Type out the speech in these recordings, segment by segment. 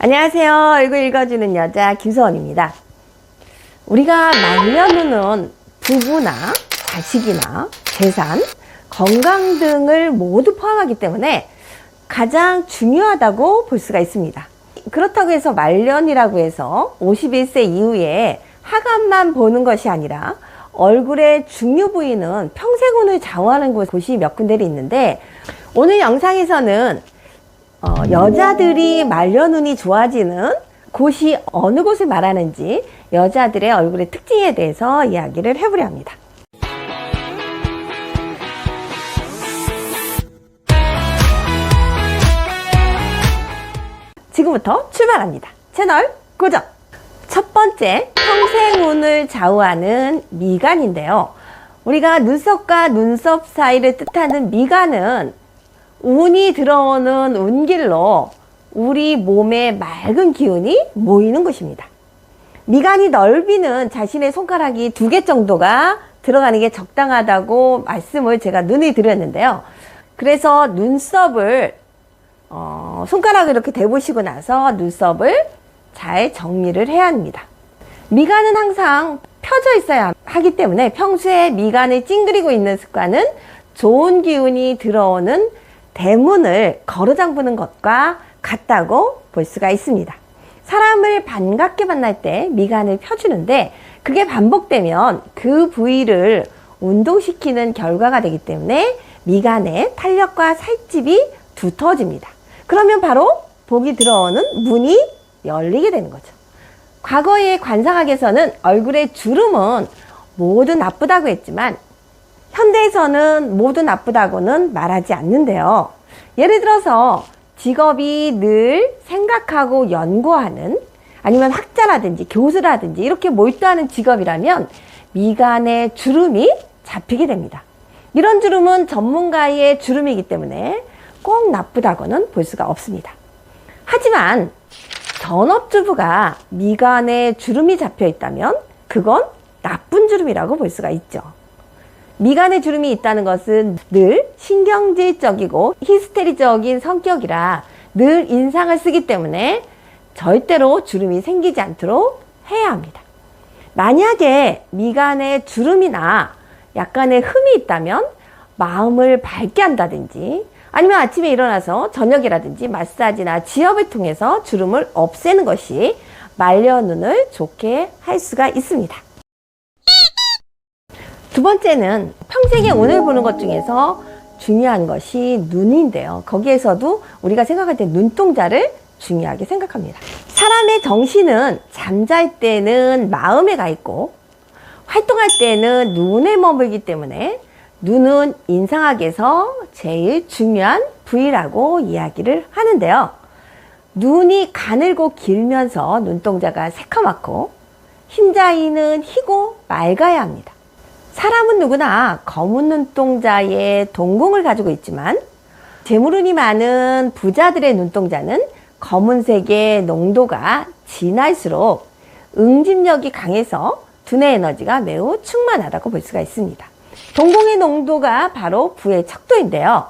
안녕하세요. 얼굴 읽어주는 여자 김소원입니다. 우리가 말년우는 부부나 자식이나 재산, 건강 등을 모두 포함하기 때문에 가장 중요하다고 볼 수가 있습니다. 그렇다고 해서 말년이라고 해서 51세 이후에 하관만 보는 것이 아니라 얼굴의 중요 부위는 평생운을 좌우하는 곳이 몇 군데를 있는데 오늘 영상에서는 어, 여자들이 말년운이 좋아지는 곳이 어느 곳을 말하는지 여자들의 얼굴의 특징에 대해서 이야기를 해보려 합니다. 지금부터 출발합니다. 채널 고정! 첫 번째, 평생운을 좌우하는 미간인데요. 우리가 눈썹과 눈썹 사이를 뜻하는 미간은 운이 들어오는 운길로 우리 몸에 맑은 기운이 모이는 곳입니다. 미간이 넓이는 자신의 손가락이 두 개 정도가 들어가는 게 적당하다고 말씀을 제가 눈에 드렸는데요. 그래서 눈썹을 어, 손가락을 이렇게 대보시고 나서 눈썹을 잘 정리를 해야 합니다. 미간은 항상 펴져 있어야 하기 때문에 평소에 미간을 찡그리고 있는 습관은 좋은 기운이 들어오는 대문을 걸어 잠그는 것과 같다고 볼 수가 있습니다. 사람을 반갑게 만날 때 미간을 펴주는데 그게 반복되면 그 부위를 운동시키는 결과가 되기 때문에 미간의 탄력과 살집이 두터워집니다. 그러면 바로 복이 들어오는 문이 열리게 되는 거죠. 과거의 관상학에서는 얼굴의 주름은 모두 나쁘다고 했지만 현대에서는 모두 나쁘다고는 말하지 않는데요. 예를 들어서 직업이 늘 생각하고 연구하는 아니면 학자라든지 교수라든지 이렇게 몰두하는 직업이라면 미간의 주름이 잡히게 됩니다. 이런 주름은 전문가의 주름이기 때문에 꼭 나쁘다고는 볼 수가 없습니다. 하지만 전업주부가 미간에 주름이 잡혀 있다면 그건 나쁜 주름이라고 볼 수가 있죠. 미간에 주름이 있다는 것은 늘 신경질적이고 히스테리적인 성격이라 늘 인상을 쓰기 때문에 절대로 주름이 생기지 않도록 해야 합니다. 만약에 미간에 주름이나 약간의 흠이 있다면 마음을 밝게 한다든지 아니면 아침에 일어나서 저녁이라든지 마사지나 지압을 통해서 주름을 없애는 것이 말려 눈을 좋게 할 수가 있습니다. 두 번째는 평생에 운을 보는 것 중에서 중요한 것이 눈인데요. 거기에서도 우리가 생각할 때 눈동자를 중요하게 생각합니다. 사람의 정신은 잠잘 때는 마음에 가 있고 활동할 때는 눈에 머물기 때문에 눈은 인상학에서 제일 중요한 부위라고 이야기를 하는데요. 눈이 가늘고 길면서 눈동자가 새카맣고 흰자위는 희고 맑아야 합니다. 사람은 누구나 검은 눈동자에 동공을 가지고 있지만 재물운이 많은 부자들의 눈동자는 검은색의 농도가 진할수록 응집력이 강해서 두뇌 에너지가 매우 충만하다고 볼 수가 있습니다. 동공의 농도가 바로 부의 척도인데요.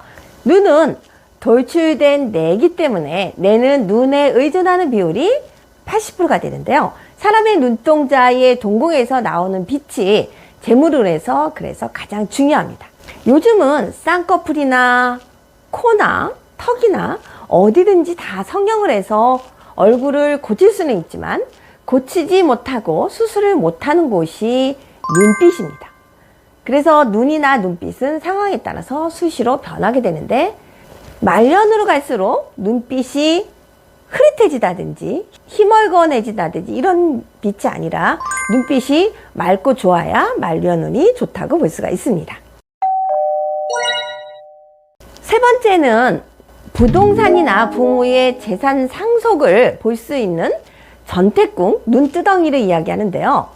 눈은 돌출된 뇌이기 때문에 뇌는 눈에 의존하는 비율이 80%가 되는데요. 사람의 눈동자의 동공에서 나오는 빛이 재물운에서 그래서 가장 중요합니다. 요즘은 쌍꺼풀이나 코나 턱이나 어디든지 다 성형을 해서 얼굴을 고칠 수는 있지만 고치지 못하고 수술을 못하는 곳이 눈빛입니다. 그래서 눈이나 눈빛은 상황에 따라서 수시로 변하게 되는데 말년으로 갈수록 눈빛이 흐릿해지다든지 희멀건해지다든지 이런 빛이 아니라 눈빛이 맑고 좋아야 말년운이 좋다고 볼 수가 있습니다. 세 번째는 부동산이나 부모의 재산 상속을 볼 수 있는 전태궁 눈두덩이를 이야기하는데요.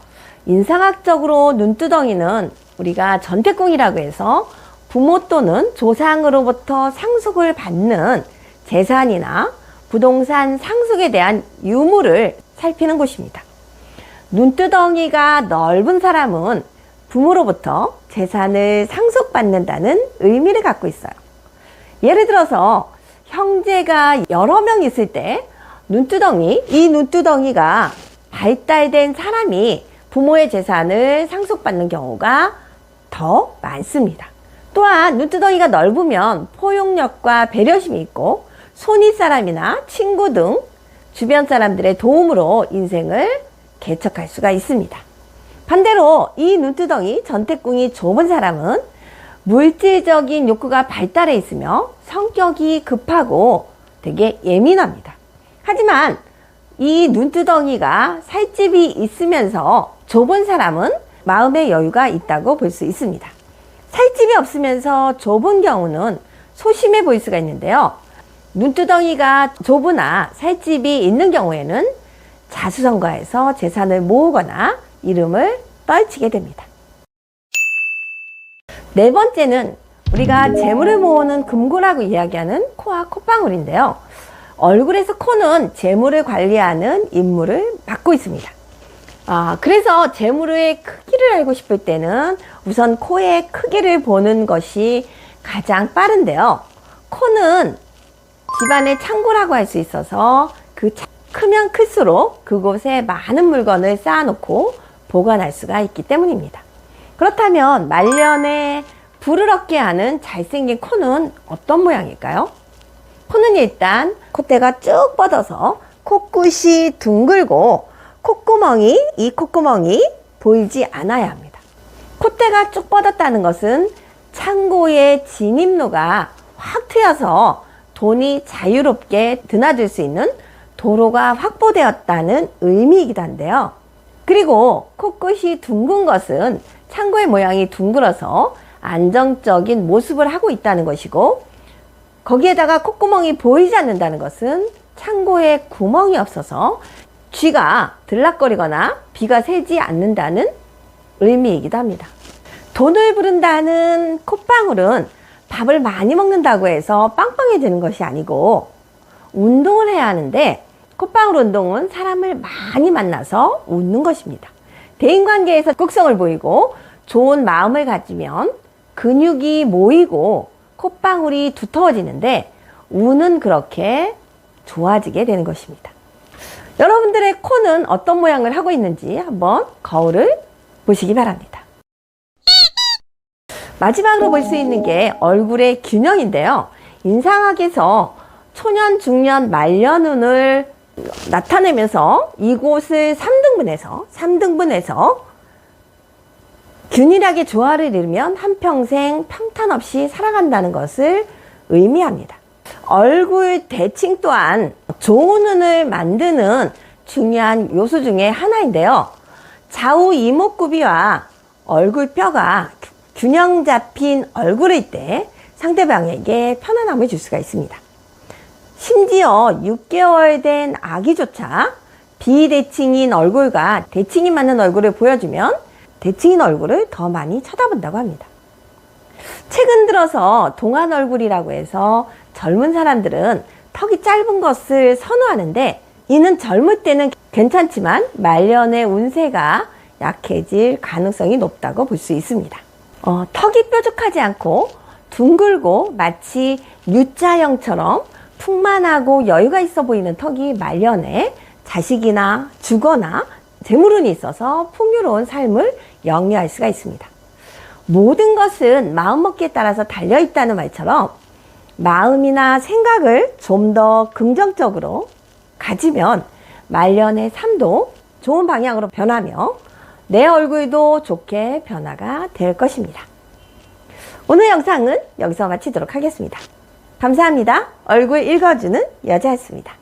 인상학적으로 눈두덩이는 우리가 전태궁이라고 해서 부모 또는 조상으로부터 상속을 받는 재산이나 부동산 상속에 대한 유무를 살피는 곳입니다. 눈두덩이가 넓은 사람은 부모로부터 재산을 상속받는다는 의미를 갖고 있어요. 예를 들어서 형제가 여러 명 있을 때 눈두덩이, 이 눈두덩이가 발달된 사람이 부모의 재산을 상속받는 경우가 더 많습니다. 또한 눈두덩이가 넓으면 포용력과 배려심이 있고 손윗사람이나 친구 등 주변 사람들의 도움으로 인생을 개척할 수가 있습니다. 반대로 이 눈두덩이 전태궁이 좁은 사람은 물질적인 욕구가 발달해 있으며 성격이 급하고 되게 예민합니다. 하지만 이 눈두덩이가 살집이 있으면서 좁은 사람은 마음의 여유가 있다고 볼 수 있습니다. 살집이 없으면서 좁은 경우는 소심해 보일 수가 있는데요. 눈두덩이가 좁으나 살집이 있는 경우에는 자수성가해서 재산을 모으거나 이름을 떨치게 됩니다. 네 번째는 우리가 재물을 모으는 금고라고 이야기하는 코와 콧방울인데요. 얼굴에서 코는 재물을 관리하는 임무를 맡고 있습니다. 아, 그래서 재물의 크기를 알고 싶을 때는 우선 코의 크기를 보는 것이 가장 빠른데요. 코는 집안의 창고라고 할 수 있어서 그 차- 크면 클수록 그곳에 많은 물건을 쌓아놓고 보관할 수가 있기 때문입니다. 그렇다면 말년에 불을 얻게 하는 잘생긴 코는 어떤 모양일까요? 코는 일단 콧대가 쭉 뻗어서 코끝이 둥글고 콧구멍이 이 콧구멍이 보이지 않아야 합니다. 콧대가 쭉 뻗었다는 것은 창고의 진입로가 확 트여서 돈이 자유롭게 드나들 수 있는 도로가 확보되었다는 의미이기도 한데요. 그리고 코끝이 둥근 것은 창고의 모양이 둥글어서 안정적인 모습을 하고 있다는 것이고 거기에다가 콧구멍이 보이지 않는다는 것은 창고에 구멍이 없어서 쥐가 들락거리거나 비가 새지 않는다는 의미이기도 합니다. 돈을 부른다는 콧방울은 밥을 많이 먹는다고 해서 빵빵해지는 것이 아니고 운동을 해야 하는데 콧방울 운동은 사람을 많이 만나서 웃는 것입니다. 대인관계에서 극성을 보이고 좋은 마음을 가지면 근육이 모이고 콧방울이 두터워지는데 운은 그렇게 좋아지게 되는 것입니다. 여러분들의 코는 어떤 모양을 하고 있는지 한번 거울을 보시기 바랍니다. 마지막으로 볼 수 있는 게 얼굴의 균형인데요. 인상학에서 초년, 중년, 말년운을 나타내면서 이곳을 3등분해서 3등분해서 균일하게 조화를 이루면 한평생 평탄 없이 살아간다는 것을 의미합니다. 얼굴 대칭 또한 좋은 운을 만드는 중요한 요소 중에 하나인데요. 좌우 이목구비와 얼굴뼈가 균형 잡힌 얼굴일 때 상대방에게 편안함을 줄 수가 있습니다. 심지어 6개월 된 아기조차 비대칭인 얼굴과 대칭이 맞는 얼굴을 보여주면 대칭인 얼굴을 더 많이 쳐다본다고 합니다. 최근 들어서 동안 얼굴이라고 해서 젊은 사람들은 턱이 짧은 것을 선호하는데 이는 젊을 때는 괜찮지만 말년의 운세가 약해질 가능성이 높다고 볼 수 있습니다. 어, 턱이 뾰족하지 않고 둥글고 마치 U자형처럼 풍만하고 여유가 있어 보이는 턱이 말년에 자식이나 주거나 재물운이 있어서 풍요로운 삶을 영위할 수가 있습니다. 모든 것은 마음먹기에 따라서 달려있다는 말처럼 마음이나 생각을 좀 더 긍정적으로 가지면 말년의 삶도 좋은 방향으로 변하며 내 얼굴도 좋게 변화가 될 것입니다. 오늘 영상은 여기서 마치도록 하겠습니다. 감사합니다. 얼굴 읽어주는 여자였습니다.